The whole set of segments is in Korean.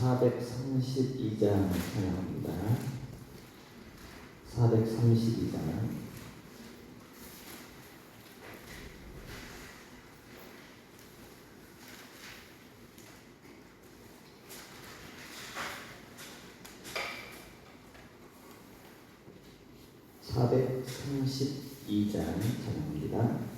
432장 찬양합니다. 432장. 사백삼십이 장 찬양합니다.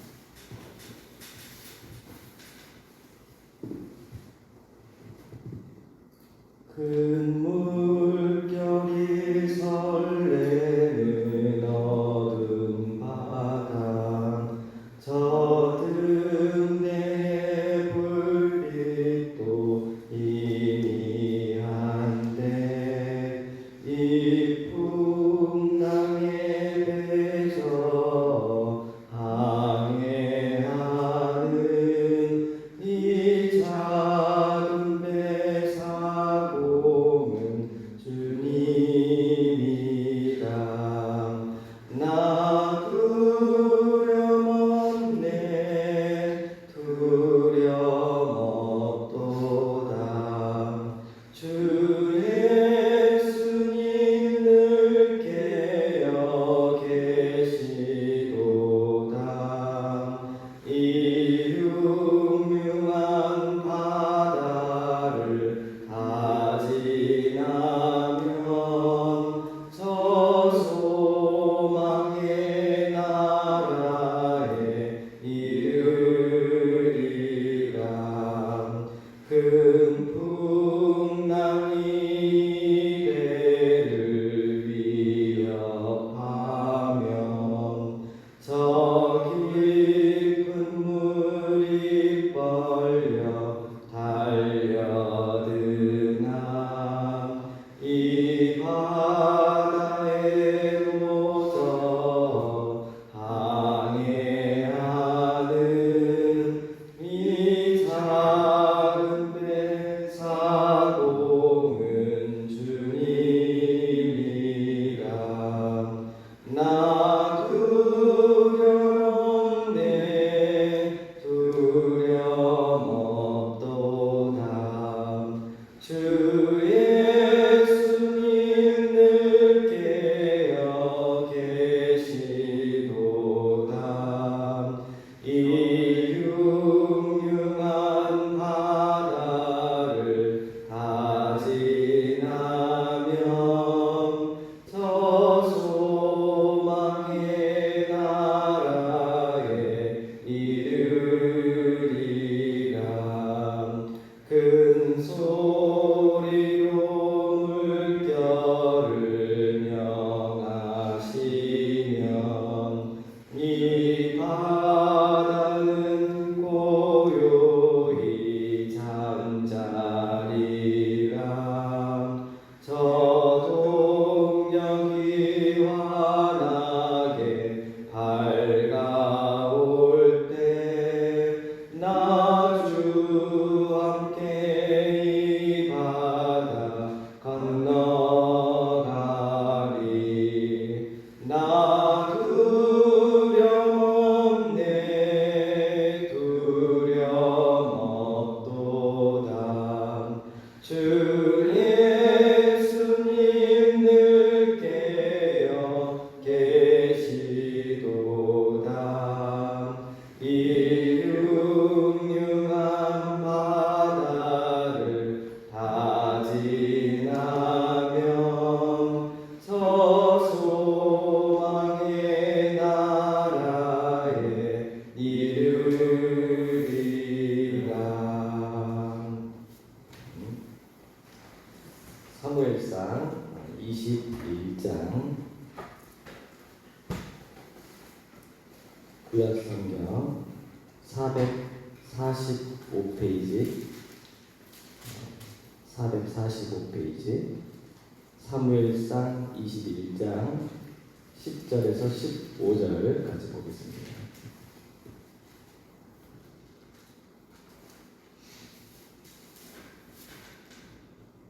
10절에서 15절을 같이 보겠습니다.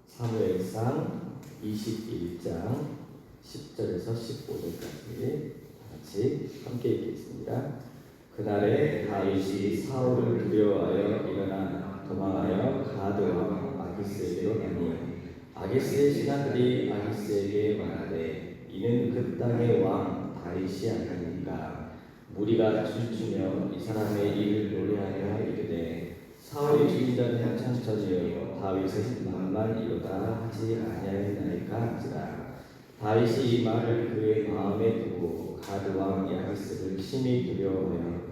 사무엘상 21장 10절에서 15절까지 같이 함께 읽겠습니다. 그날에 다윗이 사울을 두려워하여 일어나 도망하여 가드와 아기스에게로 가니 아기스의 신하들이 아기스에게 말하되 이는 그 땅의 왕 다윗이 아니니까 무리가 춤추며 이 사람의 일을 노래하여 이르되 사울이 죽인 자는 창천이여 다윗의 만만 이로다 하지 아니하였나이까 한지라. 다윗이 이 말을 그의 마음에 두고 가드 왕 야기스를 심히 두려워하여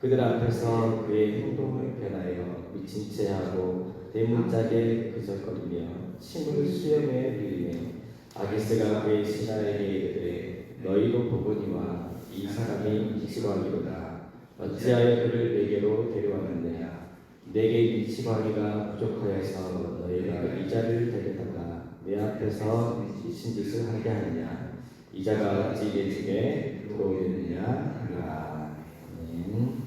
그들 앞에서 그의 행동을 변하여 미친 채 하고 대문짝에 그적거리며 침을 수염에 흘리며 아기스가 그의 신하에게 이르되 너희도 보거니와 이 사람이 이치광이로다. 어찌하여 그를 내게로 데려왔느냐? 내게 이치광이가 부족하여서 너희가 이자를 데려다가 내 앞에서 미친 짓을 하게 하느냐? 이자가 어찌 내 집에 들어오겠느냐? 하니라 아멘.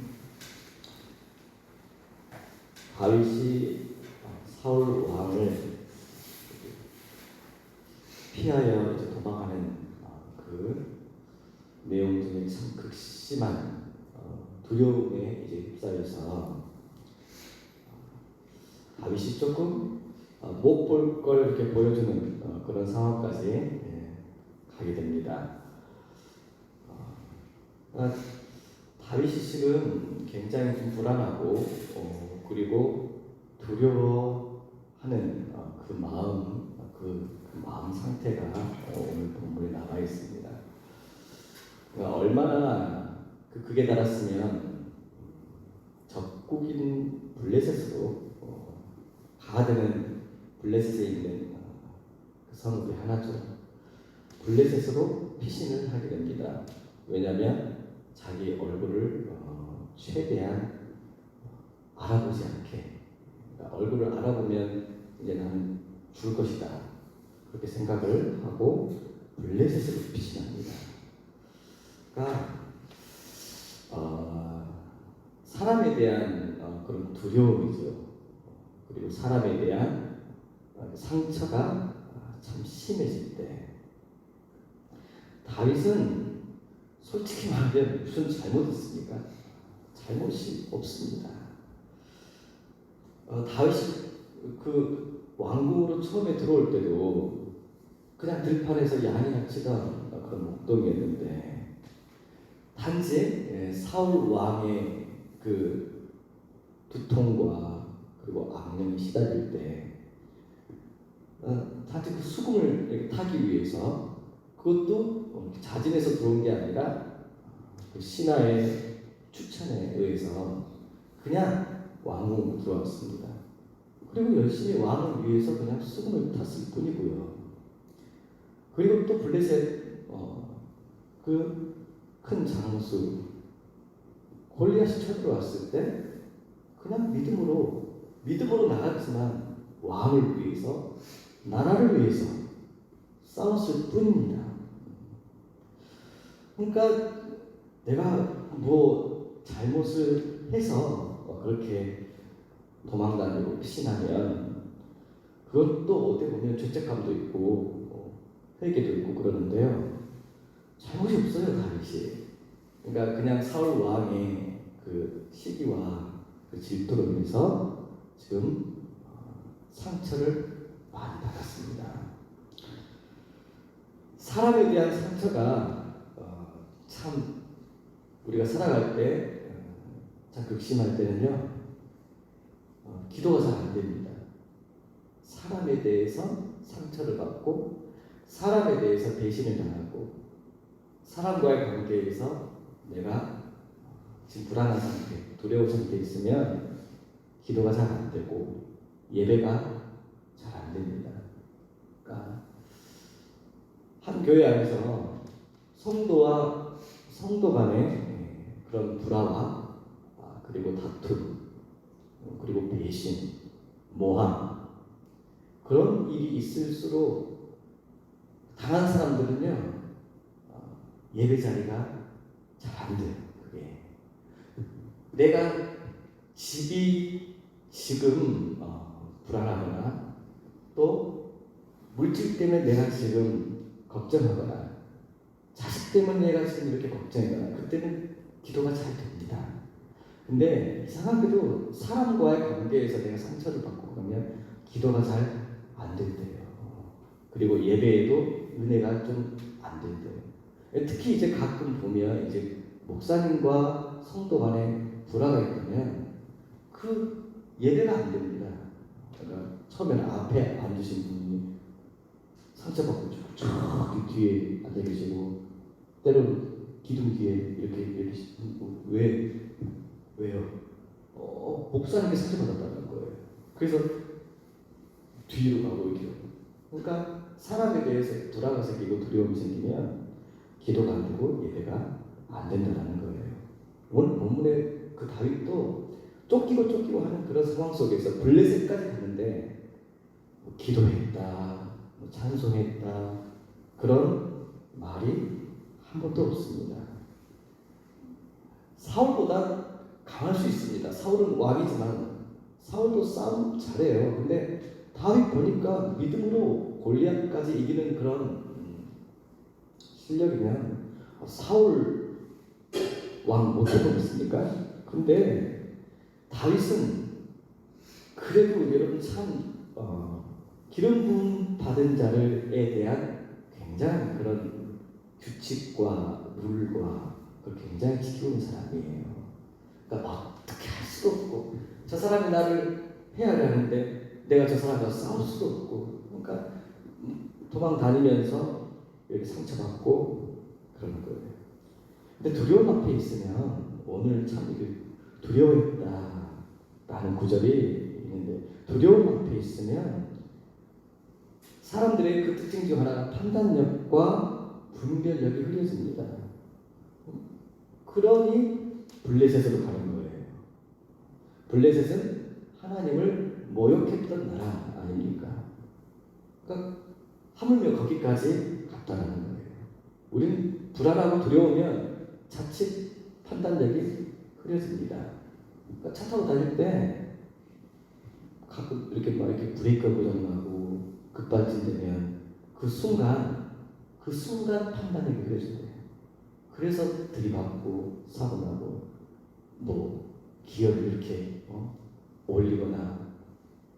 다윗이 사울 왕을 피하여 이제 도망하는 어, 그 내용 중에 참 극심한 어, 두려움에 이제 휩싸여서 어, 다윗이 조금 못볼 걸 이렇게 보여주는 어, 그런 상황까지 예, 가게 됩니다. 어, 아, 다윗이 지금 굉장히 좀 불안하고 어, 그리고 두려워하는 어, 그 마음, 어, 그, 그 마음 상태가 어, 오늘 본문에 나와 있습니다. 그러니까 얼마나 그 극에 달았으면 적국인 블레셋으로 어, 가드는 블레셋에 있는 어, 그 성읍이 하나죠. 블레셋으로 피신을 하게 됩니다. 왜냐하면 자기 얼굴을 어, 최대한 알아보지 않게 그러니까 얼굴을 알아보면 이제 나는 죽을 것이다 그렇게 생각을 하고 블레셋으로 피신합니다. 그러니까 어, 사람에 대한 어, 그런 두려움이죠. 그리고 사람에 대한 어, 상처가 어, 참 심해질 때 다윗은 솔직히 말하면 무슨 잘못했습니까? 잘못이 없습니다. 어, 다윗이 그 왕궁으로 처음에 들어올 때도 그냥 들판에서 양이 낚시던 그런 목동이었는데 단지 예, 사울 왕의 그 두통과 그리고 악령이 시달릴 때 어, 단지 그 수금을 타기 위해서 그것도 어, 자진해서 들어온 게 아니라 그 신하의 추천에 의해서 그냥 왕궁으로 들어왔습니다. 그리고 열심히 왕을 위해서 그냥 수금을 탔을 뿐이고요. 그리고 또 블레셋 어, 그큰 장수 골리앗이 쳐들어왔을 때 그냥 믿음으로 믿음으로 나갔지만 왕을 위해서 나라를 위해서 싸웠을 뿐입니다. 그러니까 내가 뭐 잘못을 해서 어, 그렇게 도망다니고 피신하면 그것도 어떻게 보면 죄책감도 있고 어, 회개도 있고 그러는데요. 잘못이 없어요 다윗이. 그러니까 그냥 사울 왕의 그 시기와 그 질투로 인해서 지금 어, 상처를 많이 받았습니다. 사람에 대한 상처가 어, 참 우리가 살아갈 때 참 극심할 때는요 어, 기도가 잘 안 됩니다. 사람에 대해서 상처를 받고 사람에 대해서 배신을 당하고 사람과의 관계에서 내가 지금 불안한 상태, 두려운 상태에 있으면 기도가 잘 안 되고 예배가 잘 안 됩니다. 그러니까 한 교회 안에서 성도와 성도 간의 그런 불화와 아, 그리고 다툼 그리고 배신, 모함 그런 일이 있을수록 당한 사람들은요 어, 예배 자리가 잘 안 돼요. 그게 내가 집이 지금 어, 불안하거나 또 물질 때문에 내가 지금 걱정하거나 자식 때문에 내가 지금 이렇게 걱정하거나 그때는 기도가 잘 됩니다. 근데 이상하게도 사람과의 관계에서 내가 상처를 받고 그러면 기도가 잘 안 된대요. 그리고 예배에도 은혜가 좀 안 된대요. 특히 이제 가끔 보면 이제 목사님과 성도 간에 불화가 있다면 그 예배가 안 됩니다. 그러니까 처음에는 앞에 앉으신 분이 상처받고 쭉 뒤에 앉아 계시고 때로는 기둥 뒤에 이렇게 이렇게 뭐, 왜 왜요? 어, 목사님이 상처받았다는 거예요. 그래서 뒤로 가고 이렇게. 그러니까 사람에 대해서 불화가 생기고 두려움이 생기면 기도가 안 되고 예배가 안 된다는 거예요. 오늘 본문의 그 다윗도 쫓기고 쫓기고 하는 그런 상황 속에서 블레셋까지 갔는데 뭐 기도했다, 뭐 찬송했다 그런 말이 한 번도 없습니다. 사울보다 강할 수 있습니다. 사울은 왕이지만 사울도 싸움 잘해요. 근데 다윗 보니까 믿음으로 골리앗까지 이기는 그런 음, 실력이면 사울 왕 못해보겠습니까? 근데 다윗은 그래도 여러분 참 어, 기름 부음 받은 자를에 대한 굉장한 그런 규칙과 룰과 그걸 굉장히 지키고 있는 사람이에요. 그러니까 어떻게 할 수도 없고 저 사람이 나를 헤아려하는데 내가 저 사람과 싸울 수도 없고 그러니까 도망 다니면서 이렇게 상처받고 그러는 거예요. 근데 두려움 앞에 있으면 오늘 참 이게 두려워했다 라는 구절이 있는데 두려움 앞에 있으면 사람들의 그 특징 중 하나가 판단력과 분별력이 흐려집니다. 그러니 블레셋으로 가는 거예요. 블레셋은 하나님을 모욕했던 나라 아닙니까? 그러니까 하물며 거기까지 갔다라는 거예요. 우리는 불안하고 두려우면 자칫 판단력이 흐려집니다. 그러니까 차 타고 다닐 때 가끔 이렇게 막 이렇게 브레이크 고장나고 급발진되면 그 순간 그 순간 판단력이 흐려진대요. 그래서 들이받고 사고 나고 뭐 기어를 이렇게 어? 올리거나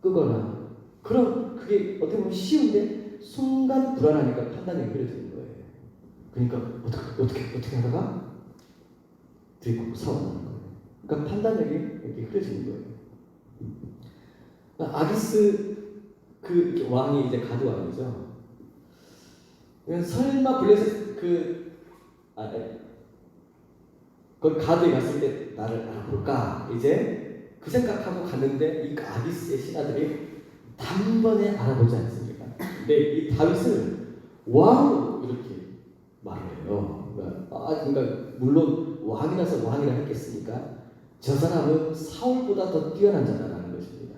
끄거나 그런 그게 어떻게 보면 쉬운데 순간 불안하니까 판단력이 흐려지는 거예요. 그러니까 어떻게 어떻게 어떻게 하다가 들이받고 사고 나는 거예요. 그러니까 판단력이 이렇게 흐려지는 거예요. 그러니까 아기스 그 왕이 이제 가드 왕이죠. 설마 블레셋 그 아, 네. 그 가드에 갔을 때 나를 알아볼까 이제 그 생각하고 갔는데 이 아기스의 신하들이 단번에 알아보지 않습니까? 근데 이 다윗을 왕으로 이렇게 말을 해요. 그러니까, 아, 그러니까 물론 왕이라서 왕이라 했겠습니까? 저 사람은 사울보다 더 뛰어난 자다라는 것입니다.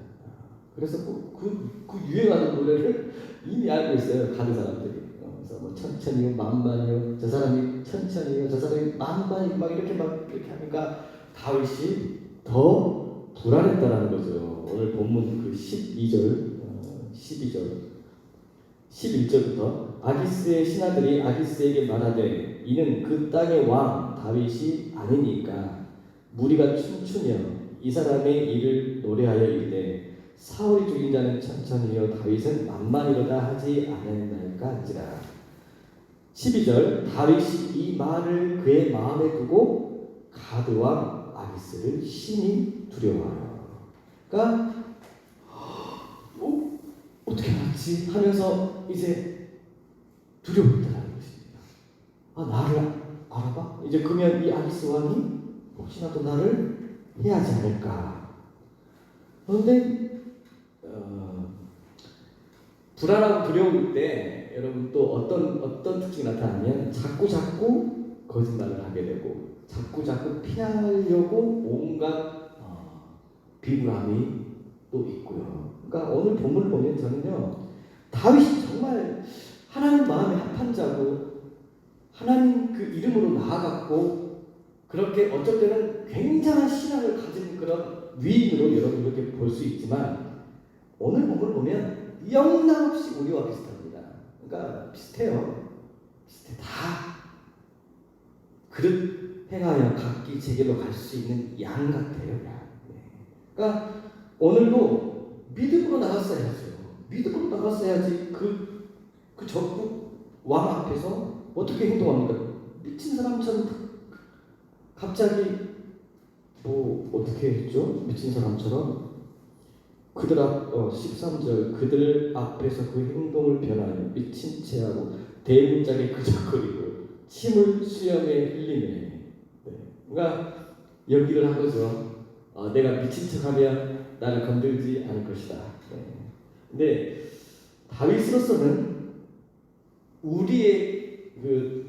그래서 그, 그, 그 유행하는 노래를 이미 알고 있어요. 가는 사람들이. 어, 그래서 뭐 천천히요, 만만히요, 저 사람이 천천히요, 저 사람이 만만히 막 이렇게 막 이렇게 하니까 다윗이 더 불안했다라는 거죠. 오늘 본문 그 12절, 어, 12절, 11절부터 아기스의 신하들이 아기스에게 말하되 이는 그 땅의 왕 다윗이 아니니까. 무리가 춤추며 이 사람의 일을 노래하여 이르되 사울이 죽인 자는 천천히요 다윗은 만만이로다 하지 않았나이까 한지라. 12절 다윗이 이 말을 그의 마음에 두고 가드와 아기스를 심히 두려워하여. 그러니까 어, 어떻게 알았지 하면서 이제 두려웠다는 것입니다 아 나를 알아봐? 이제 그러면 이 아기스 왕이 혹시나 또 나를 해하지 않을까 그런데 어, 불안하고 두려울 때 여러분 또 어떤 어떤 특징이 나타나면 자꾸 자꾸 거짓말을 하게 되고 자꾸 자꾸 피하려고 온갖 어, 비굴함이 또 있고요. 그러니까 오늘 본문을 보면 저는요 다윗이 정말 하나님 마음에 합한 자고 하나님 그 이름으로 나아갔고 그렇게 어쩔 때는 굉장한 신앙을 가진 그런 위인으로 여러분 이렇게 볼 수 있지만 오늘 본문을 보면 영락없이 우리와 비슷합니다. 그러니까 비슷해요. 비슷해 다 그릇 행하여 각기 제게로 갈 수 있는 양 같아요. 양. 네. 그러니까 오늘도 믿음으로 나갔어야죠. 믿음으로 나갔어야지 그 적국 왕 앞에서 어떻게 행동합니까? 미친 사람처럼 갑자기 뭐 어떻게 했죠? 미친 사람처럼 그들 앞 어, 13절 그들 앞에서 그 행동을 변하여 미친 채하고 대문짝에 그적거리고 침을 수염에 흘리네. 네. 그러니까 연기를 한 거죠. 어, 내가 미친 척하면 나를 건들지 않을 것이다. 네. 근데 다윗으로서는 우리의 그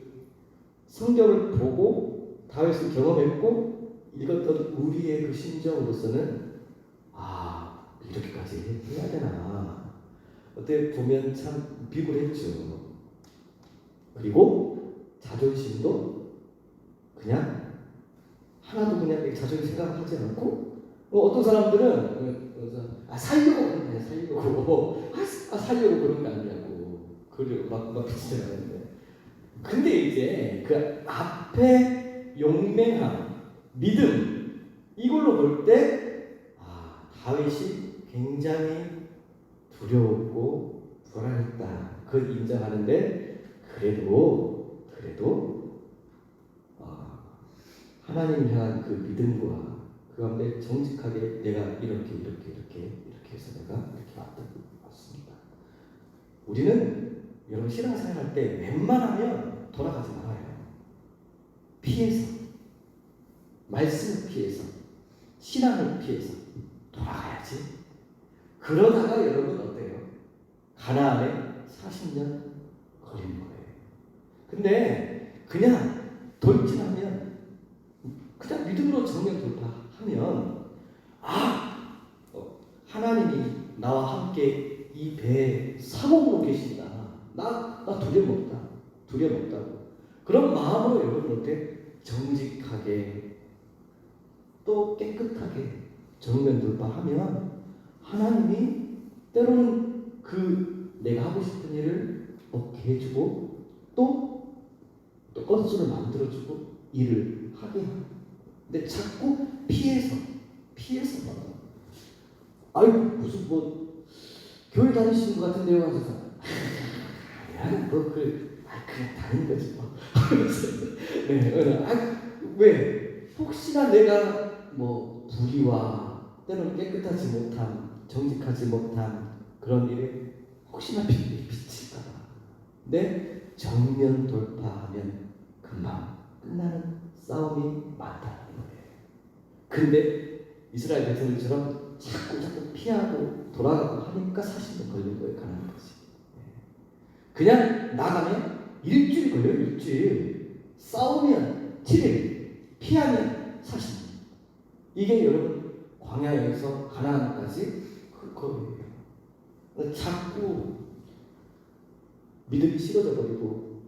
성경을 보고 다윗을 경험했고 읽었던 우리의 그 심정으로서는 아 이렇게까지 해야 되나 어때 보면 참 비굴했죠. 그리고 자존심도 그냥 하나도 그냥 내 자존심 생각하지 않고 어, 어떤 사람들은 어, 그래서 아 살려고 그런 거야 살려고 아, 아 살려고 그런 거 아니냐고 그걸 막막 비치잖아요. 근데 이제 그 앞에 용맹함, 믿음 이걸로 볼 때 아, 다윗이 굉장히 두려웠고 불안했다. 그걸 인정하는데 그래도 그래도 아, 하나님 향한 그 믿음과 그 가운데 정직하게 내가 이렇게 이렇게 이렇게 이렇게 해서 내가 이렇게 왔습니다. 우리는 여러분 신앙생활 할 때 웬만하면 돌아가지 말아요. 피해서 말씀을 피해서 신앙을 피해서 돌아가야지. 그러다가 여러분 어때요? 가나안에 40년 걸리는 거예요. 근데 그냥 돌진하면 그냥 믿음으로 정면 돌파 하면 아 어, 하나님이 나와 함께 이 배에 사목으로 계신다. 나, 나. 두려움 없다고. 그런 마음으로 여러분한테 정직하게 또 깨끗하게 정면 돌파하면 하나님이 때로는 그 내가 하고 싶은 일을 얻게 해주고 또, 또 건수를 만들어주고 일을 하게 하고 근데 자꾸 피해서 피해서 받아. 아유 무슨 뭐 교회 다니시는 것 같은데요 하셔서. 아니야 뭐그 아 그냥 다니는 거지 뭐. 네, 아, 왜? 혹시나 내가 뭐 불의와 때로는 깨끗하지 못함 정직하지 못함 그런 일에 혹시나 빛이 비칠까봐. 근데 정면 돌파하면 금방 끝나는 싸움이 거예요 근데 이스라엘 백성들처럼 자꾸 자꾸 피하고 돌아가고 하니까 40년 걸린 거예요 가는 거지 그냥 나가면 일주일 걸려요 일주일. 싸우면 7일 피하면 40년 이게 여러분 광야에서 가나안까지 그 거리예요. 자꾸 믿음이 식어져 버리고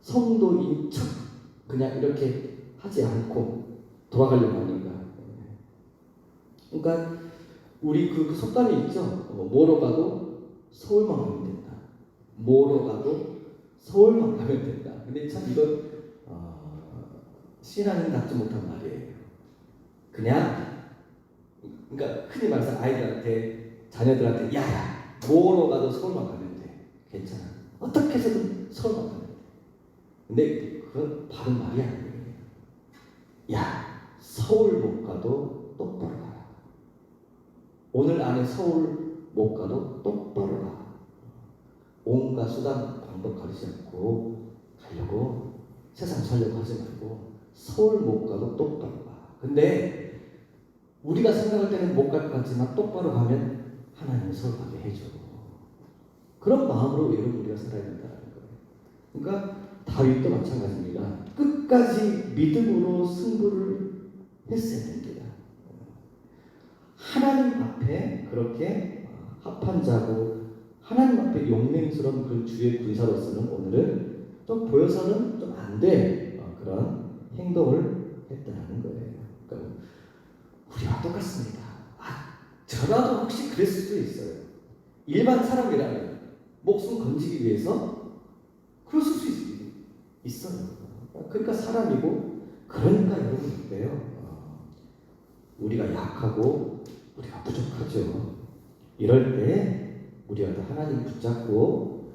성도인 척 그냥 이렇게 하지 않고 돌아가려고 하니까 그러니까 우리 그, 그 속담이 있죠? 어, 뭐로 가도 서울만 가면 된다. 뭐로 가도 서울만 가면 된다. 근데 참 이건 어, 신앙이 낫지 못한 말이에요. 그냥 그러니까 흔히 말해서 아이들한테 자녀들한테 야야 뭐로 가도 서울만 가면 돼. 괜찮아. 어떻게 해서든 서울만 가면 돼. 근데 그건 바른 말이 아니에요. 야 서울 못 가도 똑바로 가라 오늘 안에 서울 못 가도 똑바로 가 온갖 수단 방법 가리지 않고 가려고 세상 살려고 하지 말고 서울 못 가도 똑바로 가 근데 우리가 생각할 때는 못 갈 것 같지만 똑바로 가면 하나님이 서울 가게 해줘. 그런 마음으로 여러분 우리가 살아야 된다는 거예요. 그러니까 다윗도 마찬가지입니다. 끝까지 믿음으로 승부를 했어야 됩니다 하나님 앞에 그렇게 합한 자고 하나님 앞에 용맹스러운 그 주의 군사로서는 오늘은 좀 보여서는 좀안돼 그런 행동을 했다는 거예요. 그러니까 우리와 똑같습니다. 아, 저라도 혹시 그랬을 수도 있어요. 일반 사람이라면 목숨 건지기 위해서 그럴 수 있, 있어요. 그러니까 사람이고 그러니까 여러분 그래요. 어, 우리가 약하고 우리가 부족하죠. 이럴 때 우리가 또 하나님 붙잡고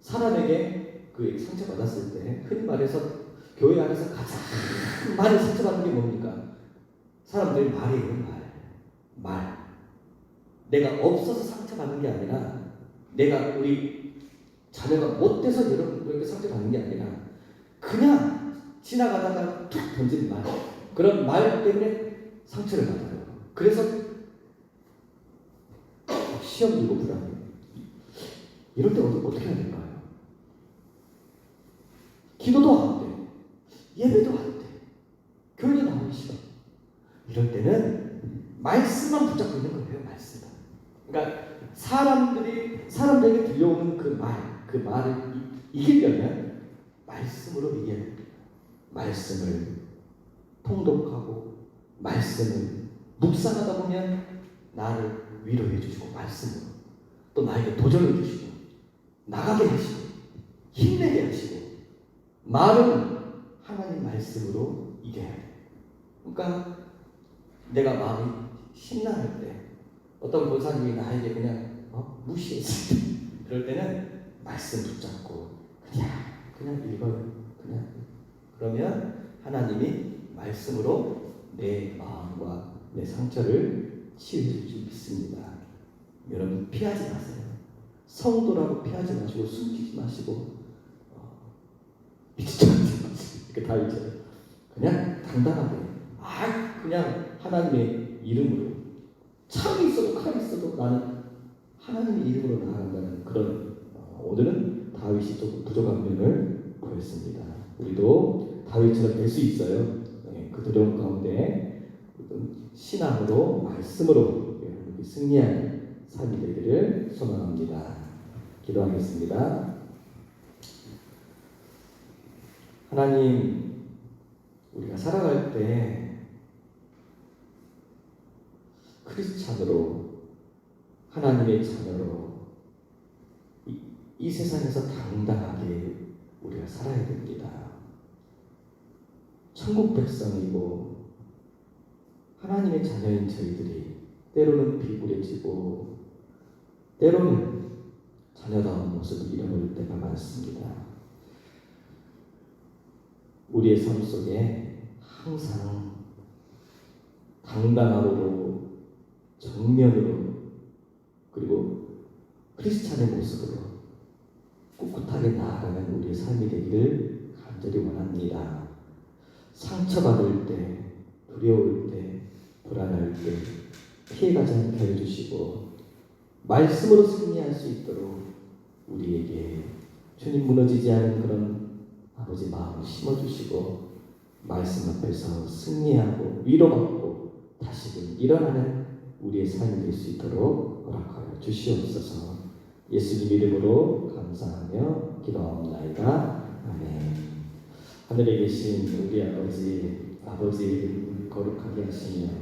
사람에게 그 상처 받았을 때 흔히 말해서 교회 안에서 가장 많이 상처받는 게 뭡니까? 사람들이 말이에요 말. 말. 내가 없어서 상처받는 게 아니라 내가 우리 자녀가 못돼서 여러분들에게 상처받는 게 아니라 그냥 지나가다가 툭 던진 말 그런 말 때문에 상처를 받아요. 그래서 시험 들고 불안해. 이럴 때 어떻게 해야 될까요? 기도도 안 돼. 예배도 안 돼. 교회도 나오기 싫어. 이럴 때는 말씀만 붙잡고 있는 거예요, 말씀. 그러니까 사람들이 사람들에게 들려오는 그 말, 그 말을 이- 이기려면 말씀으로 이겨야 됩니다. 말씀을 통독하고 말씀을 묵상하다 보면 나를 위로해 주시고 말씀으로 또 나에게 도전을 주시고 나가게 하시고 힘내게 하시고 말은 하나님 말씀으로 이겨야 돼. 그러니까 내가 마음이 심란할 때 어떤 권사님이 나에게 그냥 어? 무시했을 때 그럴 때는 말씀 붙잡고 그냥 그냥 읽어요. 그냥 그러면 하나님이 말씀으로 내 마음과 내 상처를 치유해 줄수 있습니다. 여러분 피하지 마세요. 성도라고 피하지 마시고 숨기지 마시고 어, 미치지 마시고 이렇게 다 있죠. 그냥 당당하게 아 그냥 하나님의 이름으로 창이 있어도 칼이 있어도 나는 하나님의 이름으로 나아간다는 그런 어, 오늘은 다윗이 조금 부족한 면을 보였습니다. 우리도 다윗처럼 될 수 있어요. 네, 그 두려움 가운데 어떤 신앙으로 말씀으로 여러분이 승리하는 삶이 되기를 소망합니다. 기도하겠습니다. 하나님, 우리가 살아갈 때 크리스찬으로 하나님의 자녀로 이, 이 세상에서 당당하게 우리가 살아야 됩니다. 천국 백성이고 하나님의 자녀인 저희들이 때로는 비굴해지고 때로는 자녀다운 모습을 잃어버릴 때가 많습니다. 우리의 삶 속에 항상 당당함으로 정면으로 그리고 크리스찬의 모습으로 꿋꿋하게 나아가는 우리의 삶이 되기를 간절히 원합니다. 상처받을 때, 두려울 때, 불안할 때 피해가지 않게 해주시고 말씀으로 승리할 수 있도록 우리에게 주님 무너지지 않은 그런 아버지 마음을 심어주시고 말씀 앞에서 승리하고 위로받고 다시금 일어나는 우리의 삶이 될 수 있도록 허락하여 주시옵소서. 예수님 이름으로 감사하며 기도하옵나이다. 아멘. 하늘에 계신 우리 아버지 아버지 거룩하게 하시며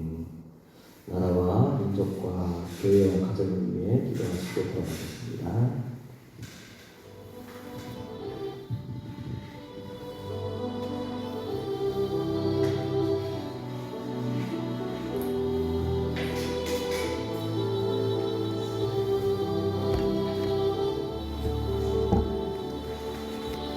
나라와 민족과 교회와 가정을 위해 기도하시고 돌아가겠습니다.